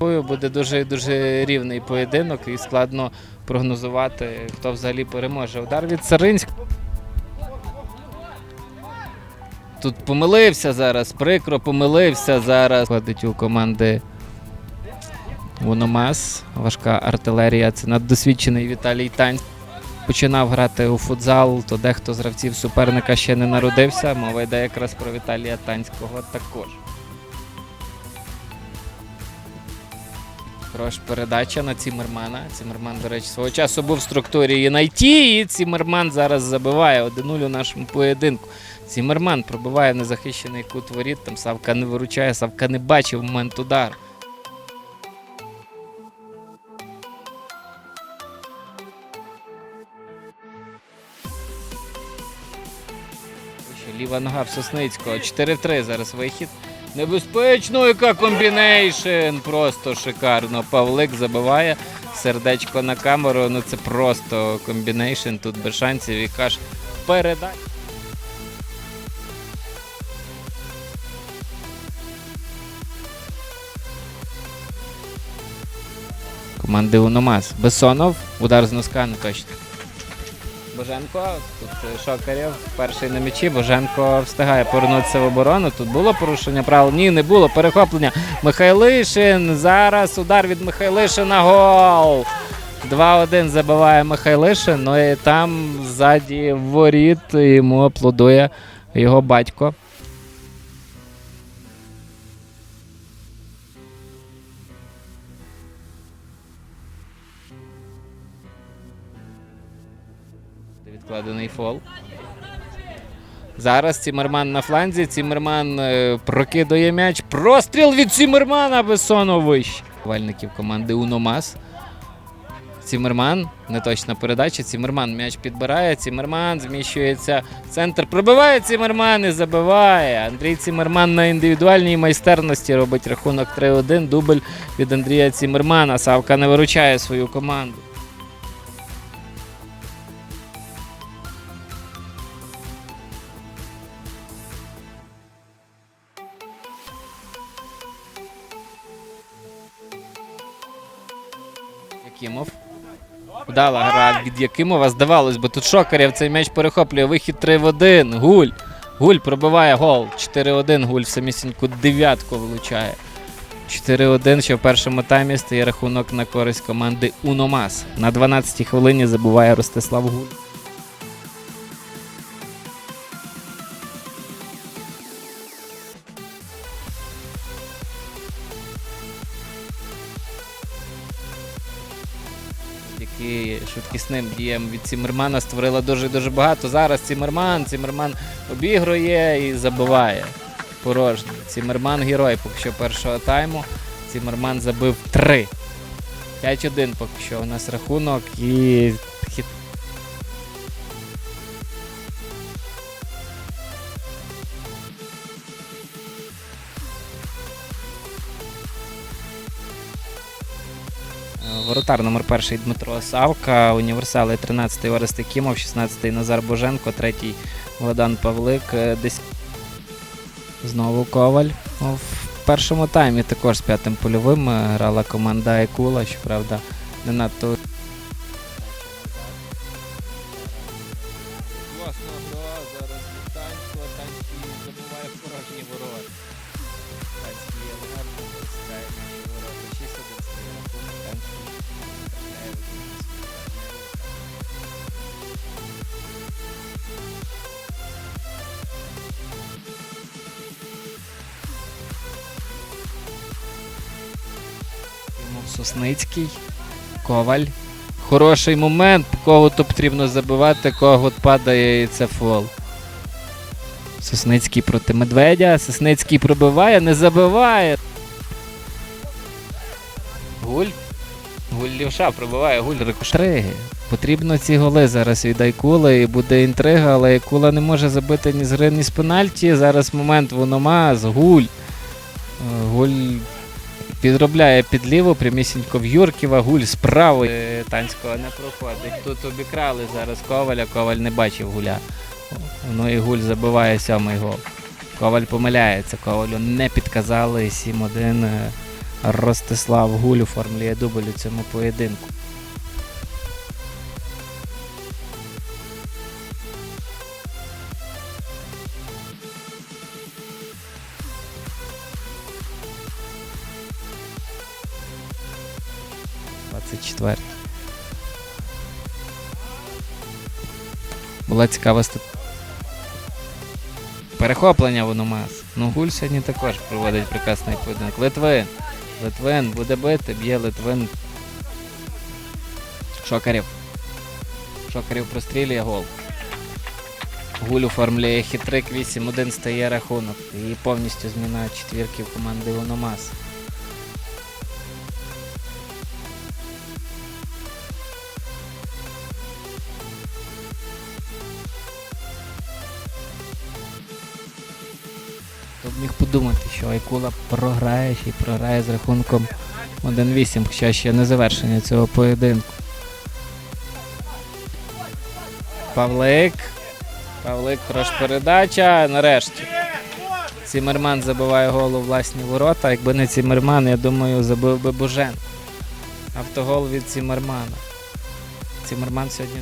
Буде дуже дуже рівний поєдинок і складно прогнозувати, хто взагалі переможе. Удар від Царинськ. Тут помилився зараз, прикро помилився зараз. Ходить у команди Вономас. Важка артилерія. Це наддосвідчений Віталій Тань. Починав грати у футзал, то дехто з гравців суперника ще не народився. Мова йде якраз про Віталія Танського також. Хороша передача на Цімермана. Цімерман, до речі, свого часу був в структурі Єнайті, і Цімерман зараз забиває 1-0 у нашому поєдинку. Цімерман пробиває незахищений кут воріт, там Савка не виручає, Савка не бачив момент удару. Ліва нога в Сосницького. 4 в 3 зараз вихід. Небезпечно, яка комбінейшн! Просто шикарно. Павлик забиває. Сердечко на камеру. Ну це просто комбінейшн. Тут без шансів. І каш передай. Команди Уномас. Бесонов. Удар з носка, не точно. Боженко, тут е, Шокарєв, перший на м'ячі. Боженко встигає повернутися в оборону. Тут було порушення правил. Ні, не було. Перехоплення. Михайлишин. Зараз удар від Михайлишина. Гол! 2-1 забиває Михайлишин. Ну і там ззаді воріт йому аплодує його батько. Відкладений фол. Зараз Цімерман на фланзі. Цімерман е, прокидує м'яч. Простріл від Цімермана Бесонович. Вальників команди Уномас. Цімерман. Неточна передача. Цімерман м'яч підбирає. Цімерман зміщується центр. Пробиває Цімерман і забиває. Андрій Цімерман на індивідуальній майстерності робить рахунок 3-1. Дубль від Андрія Цімермана. Савка не виручає свою команду. Якимов. Вдала гра від Якимова. Здавалось, бо тут Шокарєв цей м'яч перехоплює. Вихід 3 в 1. Гуль. Гуль пробиває гол. 4-1. Гуль самісіньку дев'ятку влучає. 4-1 ще в першому таймі стає рахунок на користь команди Уномас. На 12-й хвилині забуває Ростислав Гуль. Які швидкісним дієм від Цімермана створила дуже-дуже багато. Зараз Цімерман, Цімерман обігрує і забиває. Порожній. Цімерман герой поки що першого тайму. Цімерман забив 3. 5-1 поки що у нас рахунок і Воротар номер перший Дмитро Савка, універсали 13-й Орест Кімов, 16-й Назар Боженко, 3-й Богдан Павлик, е, десь знову Коваль. В першому таймі також з п'ятим польовим е, грала команда Екула, щоправда, не надто. Класна гра, зараз Тансько, Танський забуває порожні ворота. Танський є гарно запускає наші ворота. 6-1 стає рахунок, Танський трапляє в один із партнерів. Йому Сосницький, Коваль. Хороший момент, кого то потрібно забивати, кого падає і це фол. Сосницький проти Медведя. Сосницький пробиває, не забиває. Гуль. Гуль лівша пробиває, гуль рикошетриги. Потрібно ці голи зараз від Айкули і буде інтрига, але Айкула не може забити ні з гри, ні з пенальті. Зараз момент Вономаз, гуль. Е, Гуль підробляє під ліву, прямісінько в Юрківа, гуль з правої. Е, Танського не проходить. Тут обікрали зараз Коваля, Коваль не бачив гуля. Ну і гуль забиває сьомий гол. Коваль помиляється, Ковалю не підказали 7-1. е, Ростислав Гуль оформлює дубль у цьому поєдинку. Була цікава стат... Перехоплення Вономас. Ономас. Ну, Гуль сьогодні також проводить прекрасний поєдинок. Литвин. Литвин буде бити, б'є Литвин. Шокарів. Шокарів прострілює гол. Гуль оформлює хитрик 8-1 стає рахунок. І повністю зміна четвірки в команди Ономас. Міг подумати, що Айкула програє й програє з рахунком 1-8, хоча ще не завершення цього поєдинку. Павлик. Павлик, передача. Нарешті. Цімерман забиває гол у власні ворота. Якби не Цімерман, я думаю, забив би Божен. Автогол від Цімермана. Цімерман сьогодні.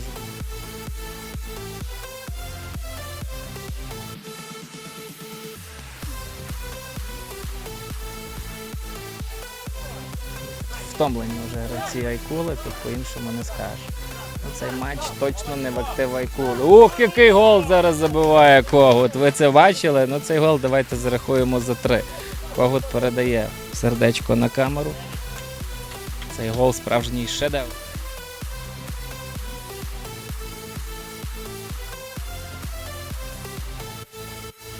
Втомлені вже гравці Айкули, тут по-іншому не скажеш. Ну, Цей матч точно не в актив Айкули. Ух, який гол зараз забиває Когут. Ви це бачили? Ну цей гол давайте зарахуємо за три. Когут передає сердечко на камеру. Цей гол справжній шедевр.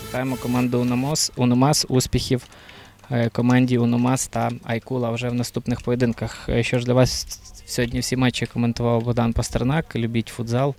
Вітаємо команду Уномос. Уномас. Успіхів команді Уномас та Айкула вже в наступних поєдинках. Е, Що ж для вас сьогодні всі матчі коментував Богдан Пастернак. Любіть футзал.